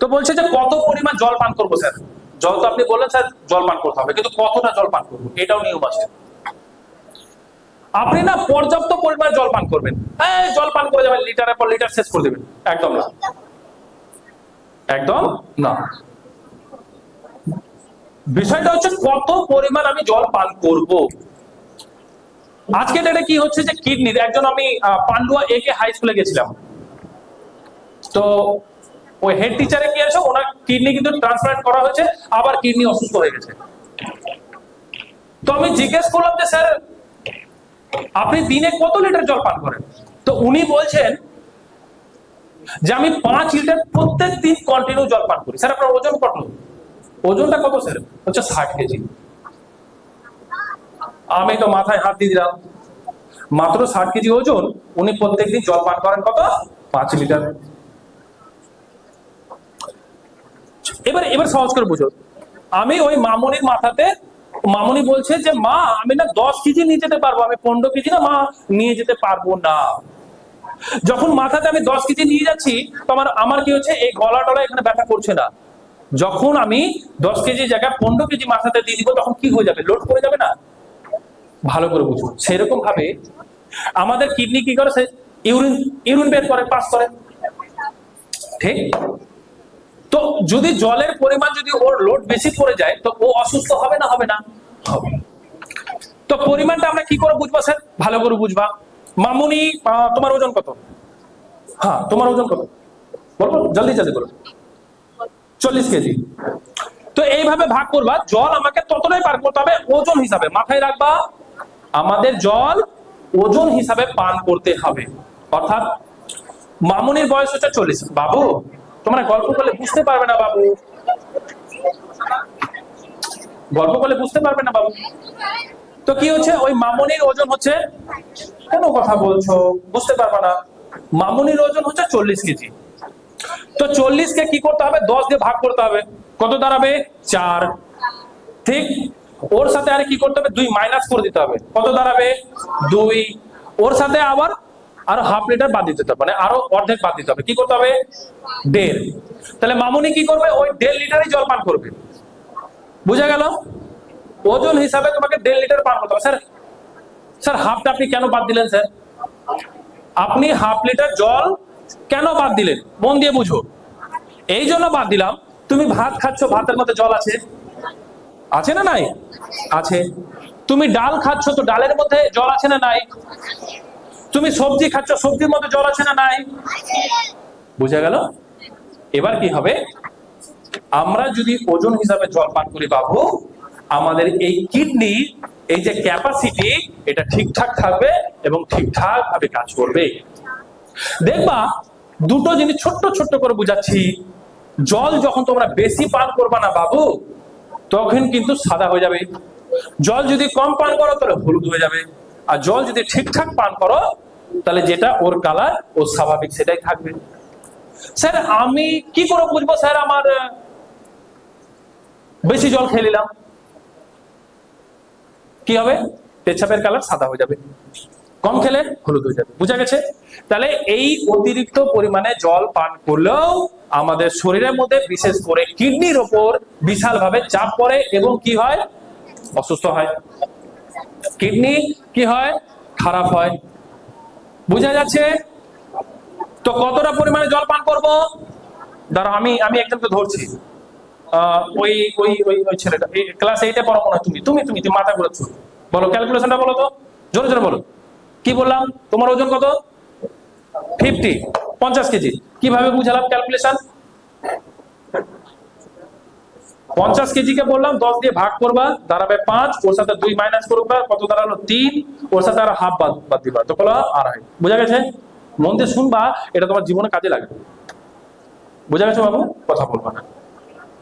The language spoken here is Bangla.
তো বলছে যে কত পরিমাণ জল পান করব, স্যার? জল তো আপনি বললেন, স্যার, জল পান করতে হবে। কিন্তু কতটা জল পান করব? এটাও নিয়ম আছে। আপনি না পর্যাপ্ত পরিমাণ জল পান করবেন। হ্যাঁ জল পান করে যাবেন, লিটারের পর লিটার শেষ করে দেবেন। একদম না। একদম না। বিষয়টা হচ্ছে কত পরিমাণ আমি জল পান করব? আজকে ডেটে কি হচ্ছে যে কিডনির একজন আমি পান্ডুয়া এ কে হাই স্কুলে গেছিলাম। তো ওই হেড টিচারে কি আছে? ওনার কিডনি কিন্তু ট্রান্সপ্লান্ট করা হয়েছে, আবার কিডনি অসুস্থ হয়ে গেছে। তো আমি জিজ্ঞেস করলাম যে, স্যার, আপনি দিনে কত লিটার জল পান করেন? তো উনি বলছেন যে, আমি পাঁচ লিটার প্রত্যেক দিন কন্টিনিউ জল পান করি। স্যার, আপনার ওজন কত? ওজনটা কত, স্যার? হচ্ছে ষাট কেজি। আমি তো মাথায় হাত দিয়ে দিলাম। মাত্র ষাট কেজি ওজন, উনি প্রত্যেকদিন জল পান করেন কত? পাঁচ লিটার। এবার এবার সহজ করে বুঝো। আমি ওই মামনির মাথাতে, মামনি বলছে যে, মা, আমি না দশ কেজি নিয়ে যেতে পারব, আমি পনেরো কেজি না, মা, নিয়ে যেতে পারব না। যখন মাথাতে আমি দশ কেজি নিয়ে যাচ্ছি তো আমার আমার কি হচ্ছে, এই গলা টলা এখানে ব্যথা করছে না। যখন আমি দশ কেজি জায়গায় পনেরো কেজি মাথাতে দিয়ে দিব, তখন কি হয়ে যাবে? লোড করে যাবে না? ভালো করে বুঝুন সেরকম ভাবে আমাদের কিডনি কি করে সে? ইউরিন ইউরিন বের করে, পাস করে। ঠিক? তো যদি জলের পরিমাণ যদি ওর লোড বেশি পড়ে যায়, তো ও অসুস্থ হবে না হবে না? তো পরিমাণটা আমরা কি করে বুঝব, স্যার? ভালো করে বুঝবা। মামুনি তোমার ওজন কত? হ্যাঁ তোমার ওজন কত? বলব জলদি জলদি করো চল্লিশ কেজি। তো এইভাবে ভাগ করবা, জল আমাকে ততটাই পার করতে হবে ওজন হিসাবে। মাথায় রাখবা, আমাদের জল ওজন হিসাবে পান করতে হবে। অর্থাৎ মামুনির বয়স হচ্ছে চল্লিশ। বাবু তোমরা গল্প করলে বুঝতে পারবে না বাবু। গল্প করলে বুঝতে পারবে না বাবু। তো কি হচ্ছে? ওই মামুনির ওজন হচ্ছে কেন কথা বলছো? বুঝতে পারবে না। মামুনির ওজন হচ্ছে চল্লিশ কেজি। তো চল্লিশ কে কি করতে হবে? দশ দিয়ে ভাগ করতে হবে। কত দাঁড়াবে? চার। ঠিক? ওর সাথে আর কি করতে হবে? দুই মাইনাস করে দিতে হবে। কত দাঁড়াবে? দুই। ওর সাথে আবার আরও হাফ লিটার বাদ দিতে হবে মানে আরও অর্ধেক বাদ দিতে হবে। কি করতে হবে? দেড়। তাহলে মামুনি কি করবে? ওই দেড় লিটারই জল পান করবে। বুঝা গেল? ওজন হিসাবে তোমাকে দেড় লিটার পান করতে হবে। স্যার স্যার হাফটা আপনি কেন বাদ দিলেন, স্যার? আপনি হাফ লিটার জল কেন বাদ দিলেন? মন দিয়ে বুঝো। এই জন্য বাদ দিলাম। তুমি ভাত খাচ্ছ, ভাতের মধ্যে জল আছে? আছে না নাই? আছে। তুমি ডাল খাচ্ছ, তো ডালের মধ্যে জল আছে না নাই? তুমি সবজি খাচ্ছ, সবজির মধ্যে জল আছে না নাই? বুঝা গেল? এবার কি হবে? আমরা যদি ওজন হিসাবে জল পান করি বাবু, আমাদের এই কিডনি, এই যে ক্যাপাসিটি এটা ঠিকঠাক থাকবে এবং ঠিকঠাক ভাবে কাজ করবে। দেখবা, দুটো জিনিস ছোট্ট ছোট্ট করে বুঝাচ্ছি। জল যখন তোমরা বেশি পান করবা না বাবু, তখন কিন্তু সাদা হয়ে যাবে। জল যদি কম পান করো, তাহলে হলুদ হয়ে যাবে। আর জল যদি ঠিকঠাক পান করো তাহলে যেটা ওর কালার ও স্বাভাবিক সেটাই থাকবে। স্যার, আমি কি করে বুঝব স্যার আমার বেশি জল খেয়ে নিলাম? কি হবে? পেচ্ছাপের কালার সাদা হয়ে যাবে। কম খেলে হলুদ হয়ে যাবে। বুঝা গেছে? তাহলে এই অতিরিক্ত পরিমাণে জল পান করলেও আমাদের শরীরের মধ্যে বিশেষ করে কিডনির ওপর বিশাল ভাবে চাপ পড়ে এবং কি হয়? অসুস্থ হয়। কিডনি কি হয়? খারাপ হয়। বুঝা যাচ্ছে? তো কতটা পরিমাণে জল পান করব? ধরো আমি আমি একজনকে ধরছি। ওই ওই ওই ওই ছেলেটা। ক্লাস এইটে পড়ো মনে তুমি। তুমি তুমি তুমি মাথা ঘুরাচ্ছ। বলো ক্যালকুলেশনটা বলো তো। জোরে জোরে বলো। কি বললাম? তোমার ওজন কত? ফিফটি পঞ্চাশ কেজি। কীভাবে বুঝালাম ক্যালকুলেশন পঞ্চাশ কেজিকে বললাম, দশ দিয়ে ভাগ করবা, দাঁড়াবে পাঁচ, ওর সাথে দুই মাইনাস করবা কত দাঁড়াল তিন, ওর সাথে আর হাফ বাদ বাদ দিবা, তো বলো আড়াই। বুঝা গেছে? মন দিয়ে শুনবা, এটা তোমার জীবনে কাজে লাগবে। বুঝা গেছে বাবু? কথা বলবা না।